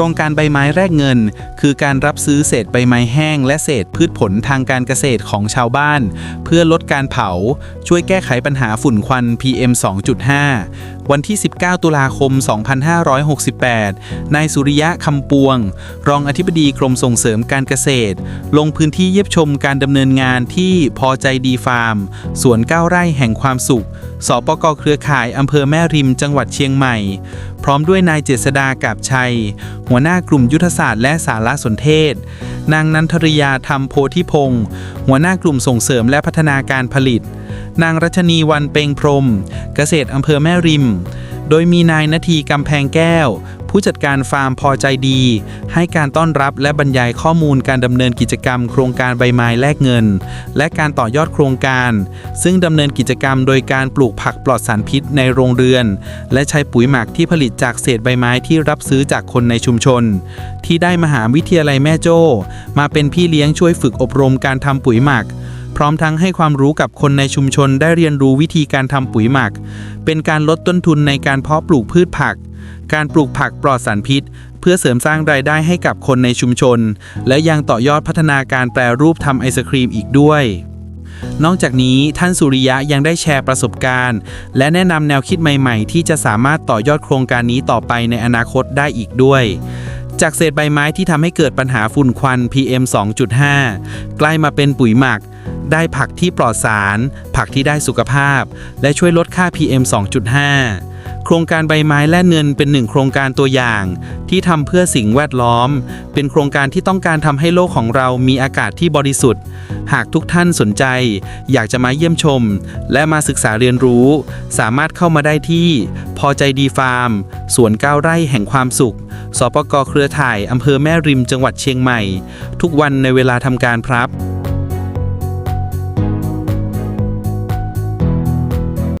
ครงการใบไม้แรกเงิน คือการรับซื้อเศษใบไม้แห้งและเศษพืชผลทางการเกษตรของชาวบ้าน เพื่อลดการเผา ช่วยแก้ไขปัญหาฝุ่นควัน PM 2.5 วันที่ 19 ตุลาคม 2568 นายสุริยะคำปวง รองอธิบดีกรมส่งเสริมการเกษตร ลงพื้นที่เยี่ยมชมการดำเนินงานที่พอใจดีฟาร์ม สวนก้าวไร่แห่งความสุข สปกเครือข่ายอำเภอแม่ริมจังหวัดเชียงใหม่ พร้อมด้วยนายเจษดากาบชัย หัวหน้ากลุ่มยุทธศาสตร์และสารสนเทศ นางนันทริยาธรรมโพธิพงศ์หัวหน้ากลุ่มส่งเสริมและพัฒนาการผลิต นางรัชนีวันเปงพรม เกษตรอำเภอแม่ริม โดยมีนายนาทีกำแพงแก้ว ผู้จัดการฟาร์มพอใจดี ให้การต้อนรับและบรรยายข้อมูลการดำเนินกิจกรรมโครงการใบไม้แลกเงิน และการต่อยอดโครงการ ซึ่งดำเนินกิจกรรมโดยการปลูกผักปลอดสารพิษในโรงเรือน และใช้ปุ๋ยหมักที่ผลิตจากเศษใบไม้ที่รับซื้อจากคนในชุมชน ที่ได้มหาวิทยาลัยแม่โจ้ มาเป็นพี่เลี้ยงช่วยฝึกอบรมการทำปุ๋ยหมักพร้อมทั้งให้ความรู้กับคนในชุมชนได้เรียนรู้วิธีการทำปุ๋ยหมัก เป็นการลดต้นทุนในการเพาะปลูกพืชผัก การปลูกผักปลอดสารพิษ เพื่อเสริมสร้างรายได้ให้กับคนในชุมชน และยังต่อยอดพัฒนาการแปรรูปทำไอศครีมอีกด้วย นอกจากนี้ท่านสุริยะยังได้แชร์ประสบการณ์ และแนะนำแนวคิดใหม่ๆ ที่จะสามารถต่อยอดโครงการนี้ต่อไปในอนาคตได้อีกด้วยจากเศษใบไม้ที่ทำให้เกิดปัญหาฝุ่นควัน PM 2.5 กลายมาเป็นปุ๋ยหมัก ได้ผักที่ปลอดสาร ผักที่ได้สุขภาพ และช่วยลดค่า PM 2.5 โครงการใบไม้และเงินเป็นหนึ่งโครงการตัวอย่าง ที่ทำเพื่อสิ่งแวดล้อม เป็นโครงการที่ต้องการทำให้โลกของเรามีอากาศที่บริสุทธิ์ หากทุกท่านสนใจ อยากจะมาเยี่ยมชม และมาศึกษาเรียนรู้ สามารถเข้ามาได้ที่ พอใจดีฟาร์ม สวนก้าวไร่แห่งความสุข สปกเครือข่ายอำเภอแม่ริมจังหวัดเชียงใหม่ ทุกวันในเวลาทำการครับ